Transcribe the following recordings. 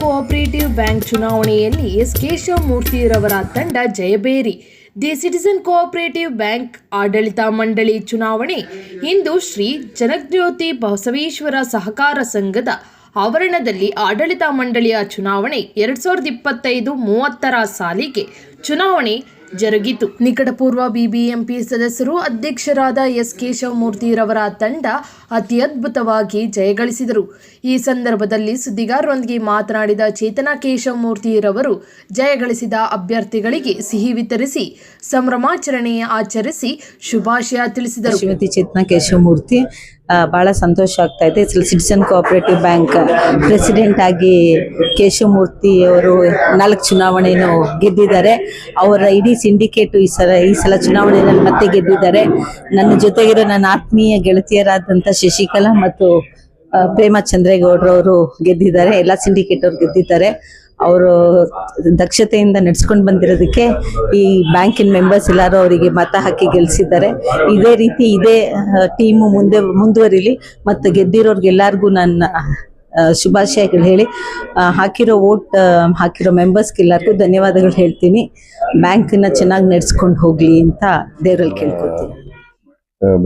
Cooperative bank ಚುನಾವಣೆಯಲ್ಲಿ S ಕೇಶವಮೂರ್ತಿರವರ ತಂಡ ಜಯಬೇರಿ ದಿ ಸಿಟಿಸನ್ ಕೋಆಪರೇಟಿವ್ ಬ್ಯಾಂಕ್ ಆಡಳಿತ ಮಂಡಳಿ ಚುನಾವಣೆ. ಇಂದು ಶ್ರೀ ಜನಜ್ಯೋತಿ ಬಸವೇಶ್ವರ ಸಹಕಾರ ಸಂಘದ ಆವರಣದಲ್ಲಿ ಆಡಳಿತ ಮಂಡಳಿಯ ಚುನಾವಣೆ. ಎರಡ್ ಸಾವಿರದ ಇಪ್ಪತ್ತೈದು ಮೂವತ್ತರ ಸಾಲಿಗೆ ಚುನಾವಣೆ ಜರುಗಿತು. ನಿಕಟಪೂರ್ವ ಬಿಬಿಎಂಪಿ ಸದಸ್ಯರು ಅಧ್ಯಕ್ಷರಾದ ಎಸ್ ಕೇಶವಮೂರ್ತಿರವರ ತಂಡ ಅತಿ ಅದ್ಭುತವಾಗಿ ಜಯಗಳಿಸಿದರು. ಈ ಸಂದರ್ಭದಲ್ಲಿ ಸುದ್ದಿಗಾರರೊಂದಿಗೆ ಮಾತನಾಡಿದ ಚೇತನ ಕೇಶವಮೂರ್ತಿರವರು ಜಯಗಳಿಸಿದ ಅಭ್ಯರ್ಥಿಗಳಿಗೆ ಸಿಹಿ ವಿತರಿಸಿ, ಸಂಭ್ರಮಾಚರಣೆ ಆಚರಿಸಿ ಶುಭಾಶಯ ತಿಳಿಸಿದರು. ಶ್ರೀಮತಿ ಚೇತನ ಕೇಶವಮೂರ್ತಿ ಬಹಳ ಸಂತೋಷ ಆಗ್ತಾ ಇದೆ ಸಿಟಿಸನ್ ಕೋಆಪರೇಟಿವ್ ಬ್ಯಾಂಕ್ ಪ್ರೆಸಿಡೆಂಟ್ ಆಗಿ ಕೇಶವಮೂರ್ತಿ ಅವರು ನಾಲ್ಕು ಚುನಾವಣೆಯನ್ನು ಗೆದ್ದಿದ್ದಾರೆ. ಅವರ ಇಡೀ ಸಿಂಡಿಕೇಟ್ ಈ ಸಲ ಈ ಸಲ ಚುನಾವಣೆಯಲ್ಲಿ ಮತ್ತೆ ಗೆದ್ದಿದ್ದಾರೆ. ನನ್ನ ಜೊತೆಗಿರೋ ನನ್ನ ಆತ್ಮೀಯ ಗೆಳತಿಯರಾದಂಥ ಶಶಿಕಲಾ ಮತ್ತು ಪ್ರೇಮ ಚಂದ್ರೇಗೌಡರವರು ಗೆದ್ದಿದ್ದಾರೆ. ಎಲ್ಲ ಸಿಂಡಿಕೇಟ್ ಅವರು ಗೆದ್ದಿದ್ದಾರೆ. ಅವರು ದಕ್ಷತೆಯಿಂದ ನಡೆಸ್ಕೊಂಡು ಬಂದಿರೋದಕ್ಕೆ ಈ ಬ್ಯಾಂಕಿನ ಮೆಂಬರ್ಸ್ ಎಲ್ಲರೂ ಅವರಿಗೆ ಮತ ಹಾಕಿ ಗೆಲ್ಲಿಸಿದ್ದಾರೆ ಇದೇ ರೀತಿ ಇದೇ ಟೀಮು ಮುಂದೆ ಮುಂದುವರಿಲಿ ಮತ್ತು ಗೆದ್ದಿರೋರ್ಗೆಲ್ಲರಿಗೂ ನನ್ನ ಶುಭಾಶಯಗಳು ಹೇಳಿ ಹಾಕಿರೋ ವೋಟ್ ಹಾಕಿರೋ ಮೆಂಬರ್ಸ್ಗೆ ಎಲ್ಲರಿಗೂ ಧನ್ಯವಾದಗಳು ಹೇಳ್ತೀನಿ. ಬ್ಯಾಂಕನ್ನ ಚೆನ್ನಾಗಿ ನಡೆಸ್ಕೊಂಡು ಹೋಗ್ಲಿ ಅಂತ ದೇವರಲ್ಲಿ ಕೇಳ್ಕೊತೀನಿ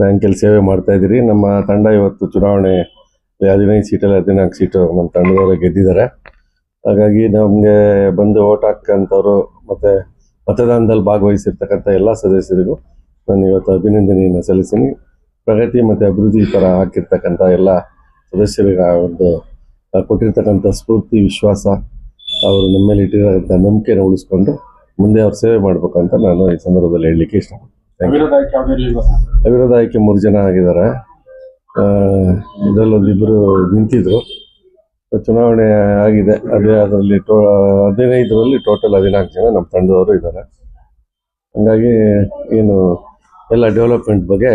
ಬ್ಯಾಂಕಲ್ಲಿ ಸೇವೆ ಮಾಡ್ತಾ ಇದ್ದೀರಿ. ನಮ್ಮ ತಂಡ ಇವತ್ತು ಚುನಾವಣೆ ಹದಿನೈದು ಸೀಟಲ್ಲಿ ಹದಿನಾಲ್ಕು ಸೀಟು ನಮ್ಮ ತಂಡದವರೇ ಗೆದ್ದಿದ್ದಾರೆ. ಹಾಗಾಗಿ ನಮಗೆ ಬಂದು ಓಟ್ ಹಾಕಂಥವ್ರು ಮತ್ತೆ ಮತದಾನದಲ್ಲಿ ಭಾಗವಹಿಸಿರ್ತಕ್ಕಂಥ ಎಲ್ಲ ಸದಸ್ಯರಿಗೂ ನಾನು ಇವತ್ತು ಅಭಿನಂದನೆಯನ್ನು ಸಲ್ಲಿಸ್ತೀನಿ. ಪ್ರಗತಿ ಮತ್ತು ಅಭಿವೃದ್ಧಿ ಪರ ಹಾಕಿರ್ತಕ್ಕಂಥ ಎಲ್ಲ ಸದಸ್ಯರಿಗೆ ಒಂದು ಕೊಟ್ಟಿರ್ತಕ್ಕಂಥ ಸ್ಫೂರ್ತಿ ವಿಶ್ವಾಸ ಅವರು ನಮ್ಮ ಮೇಲೆ ಇಟ್ಟಿರೋಂಥ ನಂಬಿಕೆನ ಉಳಿಸ್ಕೊಂಡು ಮುಂದೆ ಅವ್ರು ಸೇವೆ ಮಾಡಬೇಕು ಅಂತ ನಾನು ಈ ಸಂದರ್ಭದಲ್ಲಿ ಹೇಳಲಿಕ್ಕೆ ಇಷ್ಟಪಡ್ತೀನಿ. ಅವಿರೋಧ ಆಯ್ಕೆ ಮೂರು ಜನ ಆಗಿದ್ದಾರೆ. ಇದರಲ್ಲಿ ಒಂದಿಬ್ಬರು ನಿಂತಿದ್ರು. ಚುನಾವಣೆ ಆಗಿದೆ. ಅದೇ ಅದರಲ್ಲಿ ಟೋ, ಹದಿನೈದರಲ್ಲಿ ಟೋಟಲ್ ಹದಿನಾಲ್ಕು ಜನ ನಮ್ಮ ತಂಡದವರು ಇದ್ದಾರೆ. ಹಂಗಾಗಿ ಏನು ಎಲ್ಲ ಡೆವಲಪ್ಮೆಂಟ್ ಬಗ್ಗೆ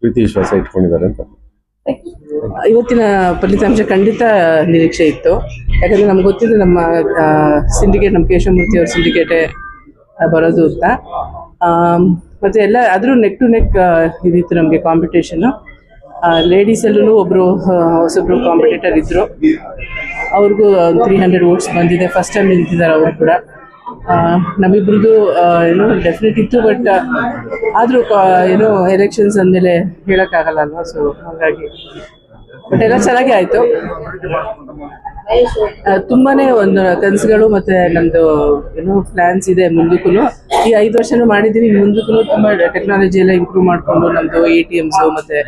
ಪ್ರೀತಿ ವಿಶ್ವಾಸ ಇಟ್ಕೊಂಡಿದ್ದಾರೆ ಅಂತ. ಇವತ್ತಿನ ಫಲಿತಾಂಶ ಖಂಡಿತ ನಿರೀಕ್ಷೆ ಇತ್ತು. ಯಾಕಂದ್ರೆ ನಮ್ಗೆ ಗೊತ್ತಿದೆ ನಮ್ಮ ಸಿಂಡಿಕೇಟ್ ನಮ್ಮ ಕೇಶವಮೂರ್ತಿ ಅವ್ರ ಸಿಂಡಿಕೇಟೇ ಬರೋದು ಅಂತ. ಮತ್ತು ಎಲ್ಲ ಆದರೂ ನೆಕ್ ಟು ನೆಕ್ ಇದಿತ್ತು ನಮಗೆ ಕಾಂಪಿಟೇಷನು ಲೇಡೀಸಲ್ಲೂ ಒಬ್ಬರು ಹೊಸೊಬ್ರು ಕಾಂಪಿಟೇಟರ್ ಇದ್ದರು ಅವ್ರಿಗೂ ತ್ರೀ ಹಂಡ್ರೆಡ್ ವೋಟ್ಸ್ ಬಂದಿದೆ. ಫಸ್ಟ್ ಟೈಮ್ ನಿಂತಿದ್ದಾರೆ ಅವರು ಕೂಡ. ನಮ್ಮಿಬ್ರದ್ದು ಏನೋ ಡೆಫಿನೆಟ್ ಇತ್ತು ಬಟ್ ಆದರೂ ಏನೋ ಎಲೆಕ್ಷನ್ಸ್ ಅಂದಮೇಲೆ ಹೇಳೋಕ್ಕಾಗಲ್ಲ ಅಲ್ವಾ? ಸೊ ಹಾಗಾಗಿ. ಬಟ್ ಎಲ್ಲ ಚೆನ್ನಾಗಿ ಆಯಿತು. ತುಂಬಾನೇ ಒಂದು ಕನಸುಗಳು ಮತ್ತೆ ನಮ್ದು, ಏನೋ ಪ್ಲ್ಯಾನ್ಸ್ ಇದೆ ಮುಂದಕ್ಕೂ ಈ ಐದು ವರ್ಷನೂ ಮಾಡಿದೀವಿ ಮುಂದಕ್ಕೂ ತುಂಬ ಟೆಕ್ನಾಲಜಿ ಎಲ್ಲ ಇಂಪ್ರೂವ್ ಮಾಡ್ಕೊಂಡು ನಮ್ದು ಎ ಟಿ ಎಮ್ಸ್ ಮತ್ತೆ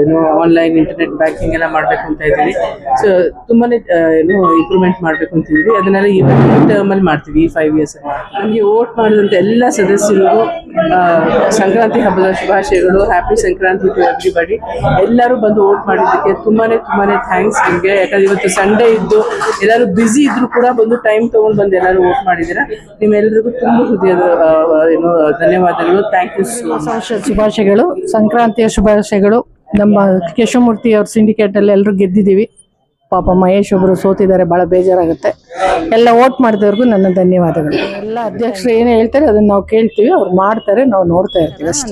ಏನು ಆನ್ಲೈನ್ ಇಂಟರ್ನೆಟ್ ಬ್ಯಾಂಕಿಂಗ್ ಎಲ್ಲ ಮಾಡ್ಬೇಕು ಅಂತ ಇದ್ದೀವಿ. ಸೊ ತುಂಬಾನೇ ಆ, ಏನು ಇಂಪ್ರೂವ್ಮೆಂಟ್ ಮಾಡ್ಬೇಕು ಅಂತ ಇದೀವಿ ಅದನ್ನೆಲ್ಲ ಈ ಟರ್ಮ್ ಅಲ್ಲಿ ಮಾಡ್ತೀವಿ ಈ ಫೈವ್ ಇಯರ್ಸ್ ನಮಗೆ ವೋಟ್ ಮಾಡಿದಂತ ಎಲ್ಲ ಸದಸ್ಯರಿಗೂ ಸಂಕ್ರಾಂತಿ ಹಬ್ಬದ ಶುಭಾಶಯಗಳು. ಹ್ಯಾಪಿ ಸಂಕ್ರಾಂತಿ ಟು ಎವ್ರಿಬಡಿ ಎಲ್ಲರೂ ಬಂದು ವೋಟ್ ಮಾಡಿದ್ದಕ್ಕೆ ತುಂಬಾನೇ ತುಂಬಾನೇ ಥ್ಯಾಂಕ್ಸ್ ನಿಮಗೆ. ಯಾಕಂದ್ರೆ ಇವತ್ತು ಸಂಡೇ ಇದ್ದು ಎಲ್ಲರೂ ಬ್ಯುಸಿ ಇದ್ರು ಕೂಡ ಬಂದು ಟೈಮ್ ತೊಗೊಂಡು ಬಂದು ಎಲ್ಲರೂ ವೋಟ್ ಮಾಡಿದ್ದೀರಾ. ನಿಮ್ಮೆಲ್ಲರಿಗೂ ತುಂಬ ಹೃದಯದ ಏನು, ಧನ್ಯವಾದಗಳು. ಥ್ಯಾಂಕ್ ಯು ಶುಭಾಶಯಗಳು. ಸಂಕ್ರಾಂತಿಯ ಶುಭಾಶಯಗಳು. ನಮ್ಮ ಕೇಶವಮೂರ್ತಿ ಅವ್ರ ಸಿಂಡಿಕೇಟ್ ಅಲ್ಲಿ ಎಲ್ಲರೂ ಗೆದ್ದಿದ್ದೀವಿ. ಪಾಪ ಮಹೇಶ್ ಒಬ್ಬರು ಸೋತಿದ್ದಾರೆ, ಬಹಳ ಬೇಜಾರಾಗುತ್ತೆ. ಎಲ್ಲ ಓಟ್ ಮಾಡಿದವ್ರಿಗೂ ನನ್ನ ಧನ್ಯವಾದಗಳು. ಎಲ್ಲ ಅಧ್ಯಕ್ಷರು ಏನು ಹೇಳ್ತಾರೆ ಅದನ್ನ ನಾವು ಕೇಳ್ತೀವಿ, ಅವ್ರು ಮಾಡ್ತಾರೆ, ನಾವು ನೋಡ್ತಾ ಇರ್ತೀವಿ ಅಷ್ಟೇ.